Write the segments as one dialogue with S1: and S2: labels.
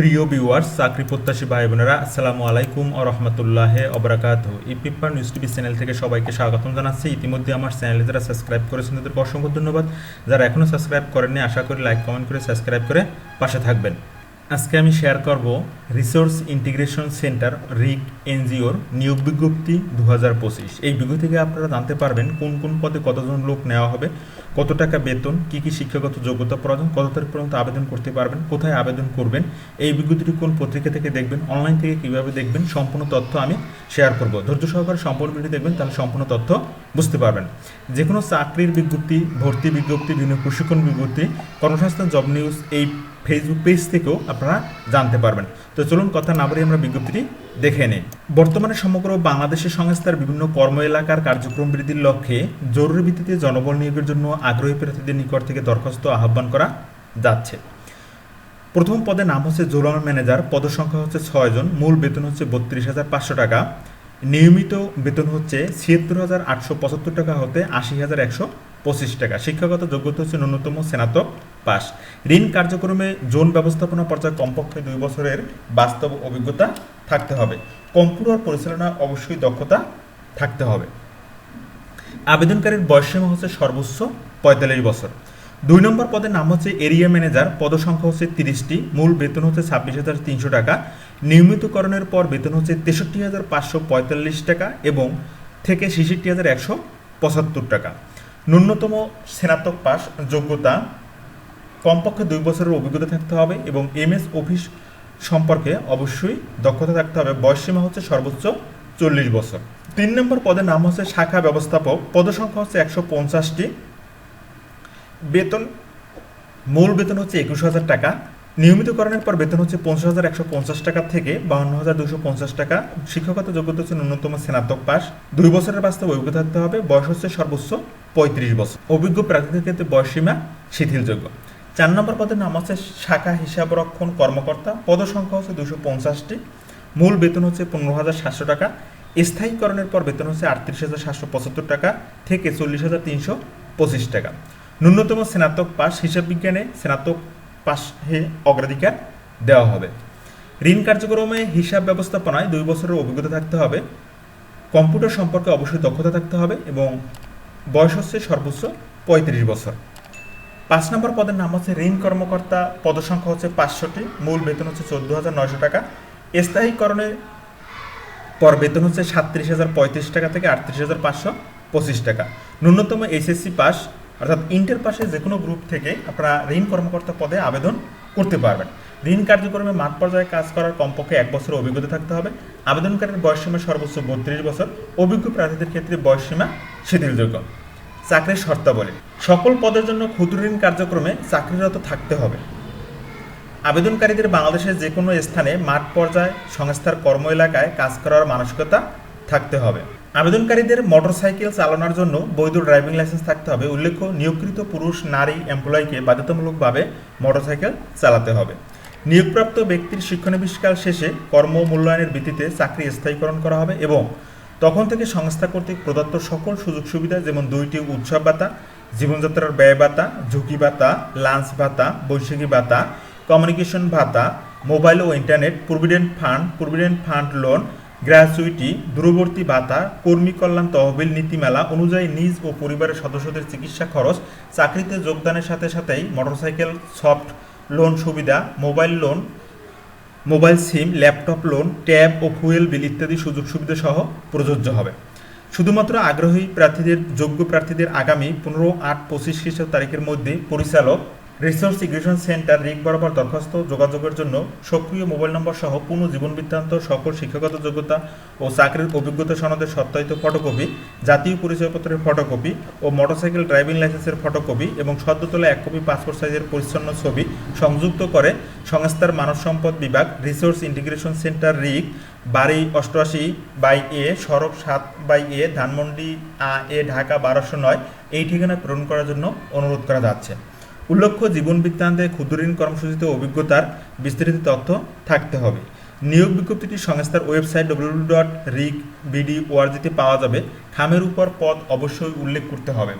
S1: প্রিয় ভিউয়ার্স, চাকরি প্রত্যাশী ভাই বোনেরা আসসালামু আলাইকুম ও রহমতুল্লাহ অবরাকাত E paper news TV channel থেকে সবাইকে স্বাগতম জানাচ্ছি। ইতিমধ্যে আমার চ্যানেলে যারা সাবস্ক্রাইব করেছেন, তাদেরকে অসংখ্য ধন্যবাদ। যারা এখনও সাবস্ক্রাইব করেননি, আশা করি লাইক, কমেন্ট করে সাবস্ক্রাইব করে পাশে থাকবেন। আজকে আমি শেয়ার করব রিসোর্স ইন্টিগ্রেশন সেন্টার রিক এনজিওর নিয়োগ বিজ্ঞপ্তি দু হাজার পঁচিশ। এই বিজ্ঞপ্তি থেকে আপনারা জানতে পারবেন কোন কোন পদে কতজন লোক নেওয়া হবে, কত টাকা বেতন, কি কি শিক্ষাগত যোগ্যতা প্রয়োজন, কত তারিখ পর্যন্ত আবেদন করতে পারবেন, কোথায় আবেদন করবেন, এই বিজ্ঞপ্তিটি কোন পত্রিকা থেকে দেখবেন অনলাইন থেকে কীভাবে দেখবেন, সম্পূর্ণ তথ্য আমি শেয়ার করব। ধৈর্য সহকারে সম্পূর্ণ ভিডিও দেখবেন, তাহলে সম্পূর্ণ তথ্য বুঝতে পারবেন। যে কোনো চাকরির বিজ্ঞপ্তি, ভর্তি বিজ্ঞপ্তি, বিভিন্ন প্রশিক্ষণ বিজ্ঞপ্তি, কর্মসংস্থান জব নিউজ এই ফেসবুক পেজ থেকেও আপনারা জানতে পারবেন। তো চলুন কথা না বলে আমরা বিজ্ঞপ্তিটি দেখে নিই। বর্তমানে সমগ্র বাংলাদেশের সংস্থার বিভিন্ন কর্ম এলাকার কার্যক্রম বৃদ্ধির লক্ষ্যে জরুরি ভিত্তিতে জনবল নিয়োগের জন্য আগ্রহী প্রার্থীদের নিকট থেকে দরখাস্ত আহ্বান করা যাচ্ছে। প্রথম পদে নাম হচ্ছে জোলার ম্যানেজার, পদসংখ্যা হচ্ছে ছয়জন মূল বেতন হচ্ছে বত্রিশ হাজার পাঁচশো টাকা। নিয়মিত বেতন হচ্ছে ছিয়াত্তর হাজার আটশো পঁচাত্তর টাকা হতে আশি হাজার একশো পঁচিশ টাকা। শিক্ষাগত যোগ্যতা হচ্ছে ন্যূনতম স্নাতক পাস ঋণ কার্যক্রমে জোন ব্যবস্থাপনা পর্যায়ে কমপক্ষে দুই বছরের বাস্তব অভিজ্ঞতা থাকতে হবে। কম্পিউটার পরিচালনা অবশ্যই দক্ষতা থাকতে হবে। আবেদনকারীর বয়সসীমা হচ্ছে সর্বোচ্চ পঁয়তাল্লিশ বছর। দুই নম্বর পদের নাম হচ্ছে এরিয়া ম্যানেজার। পদসংখ্যা হচ্ছে তিরিশটি। মূল বেতন হচ্ছে ছাব্বিশ হাজার তিনশো টাকা। নিয়মিতকরণের পর বেতন হচ্ছে তেষট্টি হাজার পাঁচশো পঁয়তাল্লিশ টাকা এবং থেকে ছেষট্টি হাজার একশো পঁচাত্তর টাকা। ন্যূনতম স্নাতক পাস যোগ্যতা কমপক্ষে দুই বছরের অভিজ্ঞতা থাকতে হবে এবং এমএস অফিস সম্পর্কে অবশ্যই দক্ষতা থাকতে হবে। বয়সসীমা হচ্ছে সর্বোচ্চ চল্লিশ বছর। তিন নম্বর পদের নাম হচ্ছে শাখা ব্যবস্থাপক। পদসংখ্যা হচ্ছে একশো পঞ্চাশটি। বেতন, মূল বেতন হচ্ছে একুশ হাজার টাকা। নিয়মিতকরণের পর বেতন হচ্ছে পঞ্চাশ হাজার একশো পঞ্চাশ টাকা থেকে বাউন্ন হাজার দুশো পঞ্চাশ টাকা। শিক্ষকতা যোগ্যতা হচ্ছে ন্যূনতম স্নাতক পাস দুই বছরের বাস্তব অভিজ্ঞতা থাকতে হবে। বয়স হচ্ছে সর্বোচ্চ পঁয়ত্রিশ বছর। অভিজ্ঞ প্রার্থীদের ক্ষেত্রে বয়সসীমা শিথিলযোগ্য। চার নম্বর পদের নাম হচ্ছে শাখা হিসাবরক্ষণ কর্মকর্তা। পদসংখ্যা হচ্ছে দুশো পঞ্চাশটি। মূল বেতন হচ্ছে পনেরো হাজার সাতশো টাকা। স্থায়ীকরণের পর বেতন হচ্ছে আটত্রিশ হাজার সাতশো পঁচাত্তর টাকা থেকে চল্লিশ হাজার তিনশো পঁচিশ টাকা। ন্যূনতম স্নাতক পাস হিসাব বিজ্ঞানে স্নাতক পাশে অগ্রাধিকার দেওয়া হবে। ঋণ কার্যক্রমে হিসাব ব্যবস্থাপনায় দুই বছরের অভিজ্ঞতা থাকতে হবে, কম্পিউটার সম্পর্কে অবশ্যই দক্ষতা থাকতে হবে এবং বয়স হচ্ছে সর্বোচ্চ পঁয়ত্রিশ বছর। পাঁচ নম্বর পদের নাম হচ্ছে ঋণ কর্মকর্তা, পদসংখ্যা হচ্ছে পাঁচশোটি মূল বেতন হচ্ছে চোদ্দ হাজার নয়শো টাকা। স্থায়ীকরণের পর বেতন হচ্ছে সাতত্রিশ হাজার পঁয়ত্রিশ টাকা থেকে আটত্রিশ হাজার পাঁচশো পঁচিশ টাকা। ন্যূনতম এসএসসি পাস অর্থাৎ ইন্টার পাশে যে কোনো গ্রুপ থেকে আপনারা ঋণ কর্মকর্তা পদে আবেদন করতে পারবেন। ঋণ কার্যক্রমে মাঠ পর্যায়ে কাজ করার কমপক্ষে এক বছর অভিজ্ঞতা থাকতে হবে। আবেদনকারীর বয়সসীমা সর্বোচ্চ বত্রিশ বছর। অভিজ্ঞ প্রার্থীদের ক্ষেত্রে বয়সসীমা শিথিলযোগ্য। চাকরির শর্তাবলী। সকল পদের জন্য ক্ষুদ্র ঋণ কার্যক্রমে চাকরিরত থাকতে হবে। আবেদনকারীদের বাংলাদেশের যে কোনো স্থানে মাঠ পর্যায়ে সংস্থার কর্ম এলাকায় কাজ করার মানসিকতা থাকতে হবে। আবেদনকারীদের মোটরসাইকেল চালানোর জন্য বৈধ ড্রাইভিং লাইসেন্স থাকতে হবে। উল্লেখ্য, নিয়োগকৃত পুরুষ, নারী, এমপ্লয়িকে বাধ্যতামূলকভাবে মোটরসাইকেল চালাতে হবে। নিয়োগপ্রাপ্ত ব্যক্তির শিক্ষানবিষ্কার শেষে কর্ম মূল্যায়নের ভিত্তিতে চাকরি স্থায়ীকরণ করা হবে এবং তখন থেকে সংস্থা কর্তৃক প্রদত্ত সকল সুযোগ সুবিধা যেমন দুইটি উৎসব ভাতা, জীবনযাত্রার ব্যয় ভাতা, ঝুঁকি ভাতা, লাঞ্চ ভাতা বৈশাখী ভাতা, কমিউনিকেশন ভাতা, মোবাইল ও internet, provident fund provident fund loan gratuity দূরবর্তী ভাতা, কর্মী কল্যাণ তহবিল নীতিমালা অনুযায়ী নিজ ও পরিবারের সদস্যদের চিকিৎসা খরচ, চাকরিতে যোগদানের সাথে সাথেই মোটরসাইকেল, সফট লোন সুবিধা, mobile loan, mobile sim, laptop loan, tab ও ফুয়েল বিল ইত্যাদি সুযোগ সুবিধা সহ প্রযোজ্য হবে। শুধুমাত্র আগ্রহী প্রার্থীদের, যোগ্য প্রার্থীদের আগামী পনেরো আট পঁচিশ খ্রিস্টাব্দ তারিখের মধ্যে পরিচালক রিসোর্স ইগ্রেশন সেন্টার রিক বরাবর দরখাস্ত যোগাযোগের জন্য সক্রিয় মোবাইল নম্বর সহ পূর্ণ জীবন বৃত্তান্ত সকল শিক্ষাগত যোগ্যতা ও চাকরির অভিজ্ঞতা সনদের সত্যায়িত ফটোকপি, জাতীয় পরিচয়পত্রের ফটোকপি ও মোটরসাইকেল ড্রাইভিং লাইসেন্সের ফটোকপি এবং সদ্য তোলা এক কপি পাসপোর্ট সাইজের পরিচ্ছন্ন ছবি সংযুক্ত করে সংস্থার মানব সম্পদ বিভাগ রিসোর্স ইন্টিগ্রেশন সেন্টার রিক বাড়ি অষ্টআশি বাই এ, সড়ক সাত বাই এ, ধানমন্ডি আ এ, ঢাকা বারোশো নয়, এই ঠিকানায় পূরণ করার জন্য অনুরোধ করা যাচ্ছে। উল্লেখ্য জীবন বৃত্তান্তে ক্ষুদ্রঋণ কর্মসূচিতে অভিজ্ঞতার বিস্তারিত তথ্য থাকতে হবে। নিয়োগ বিজ্ঞপ্তিটি সংস্থার ওয়েবসাইট ডব্লিউ ডট রিক বিডি ওআরজিতে পাওয়া যাবে। খামের উপর পদ অবশ্যই উল্লেখ করতে হবে।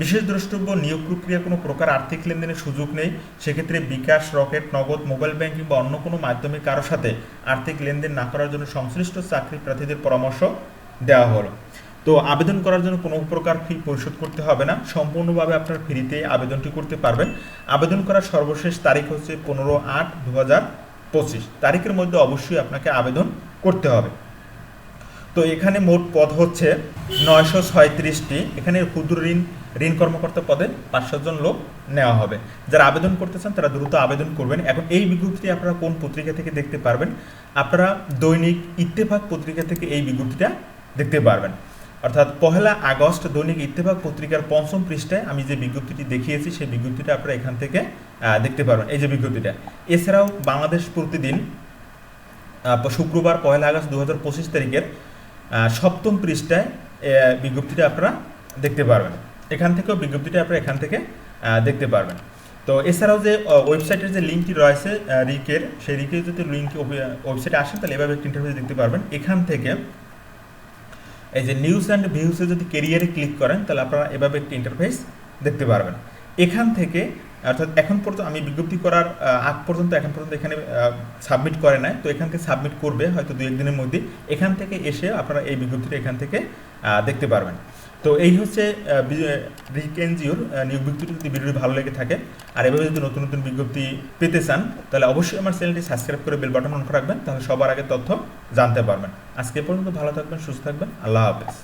S1: বিশেষ দ্রষ্টব্য, নিয়োগ প্রক্রিয়া কোনো প্রকার আর্থিক লেনদেনের সুযোগ নেই। সেক্ষেত্রে bKash, Rocket, Nagad, mobile banking বা অন্য কোনো মাধ্যমে কারোর সাথে আর্থিক লেনদেন না করার জন্য সংশ্লিষ্ট চাকরি প্রার্থীদের পরামর্শ দেওয়া হলো। তো আবেদন করার জন্য কোনো প্রকার ফি পরিশোধ করতে হবে না। সম্পূর্ণভাবে আপনার ফ্রিতে আবেদনটি করতে পারবেন। আবেদন করার সর্বশেষ তারিখ হচ্ছে পনেরো আট দু হাজার পঁচিশ। তারিখের মধ্যে অবশ্যই আপনাকে আবেদন করতে হবে। তো এখানে মোট পদ হচ্ছে নয়শো ছয়ত্রিশটি। এখানে ক্ষুদ্র ঋণ ঋণ কর্মকর্তা পদে পাঁচশো জন লোক নেওয়া হবে। যারা আবেদন করতে চান, তারা দ্রুত আবেদন করবেন। এখন এই বিজ্ঞপ্তিটি আপনারা কোন পত্রিকা থেকে দেখতে পারবেন? আপনারা দৈনিক ইত্তেফাক পত্রিকা থেকে এই বিজ্ঞপ্তিটা দেখতে পারবেন। অর্থাৎ পহেলা আগস্ট দৈনিক ইত্তেফাক পত্রিকার পঞ্চম পৃষ্ঠায় আমি যে বিজ্ঞপ্তিটি দেখিয়েছি, সেই বিজ্ঞপ্তিটা আপনারা এখান থেকে দেখতে পারবেন। এই যে বিজ্ঞপ্তিটা, এছাড়াও বাংলাদেশ প্রতিদিন শুক্রবার পহেলা আগস্ট দু হাজার পঁচিশ তারিখের সপ্তম পৃষ্ঠায় বিজ্ঞপ্তিটা আপনারা দেখতে পারবেন। এখান থেকেও বিজ্ঞপ্তিটা আপনারা এখান থেকে দেখতে পারবেন। তো এছাড়াও যে ওয়েবসাইটের যে লিঙ্কটি রয়েছে রিকের, সেই রিকের যদি লিঙ্ক ওয়েবসাইটে আসেন, তাহলে এভাবে একটা ইন্টারভিউ দেখতে পারবেন। এখান থেকে এই যে নিউজ অ্যান্ড ভিউসে যদি কেরিয়ারে ক্লিক করেন, তাহলে আপনারা এভাবে একটি ইন্টারফেস দেখতে পারবেন। এখান থেকে, অর্থাৎ এখন পর্যন্ত আমি বিজ্ঞপ্তি করার আগ পর্যন্ত, এখন পর্যন্ত এখানে সাবমিট করে নাই। তো এখান থেকে সাবমিট করবে, হয়তো দু একদিনের মধ্যে এখান থেকে এসে আপনারা এই বিজ্ঞপ্তিটা এখান থেকে দেখতে পারবেন। তো এই হচ্ছে রিক এনজিওর নিয়োগ বিজ্ঞপ্তি যদি ভিডিওটি ভালো লেগে থাকে, আর এভাবে যদি নতুন নতুন বিজ্ঞপ্তি পেতে চান, তাহলে অবশ্যই আমার চ্যানেলটি সাবস্ক্রাইব করে বেল বাটন অন রাখবেন, তাহলে সবার আগে তথ্য জানতে পারবেন। আজকে পর্যন্ত ভালো থাকবেন, সুস্থ থাকবেন, আল্লাহ হাফেজ।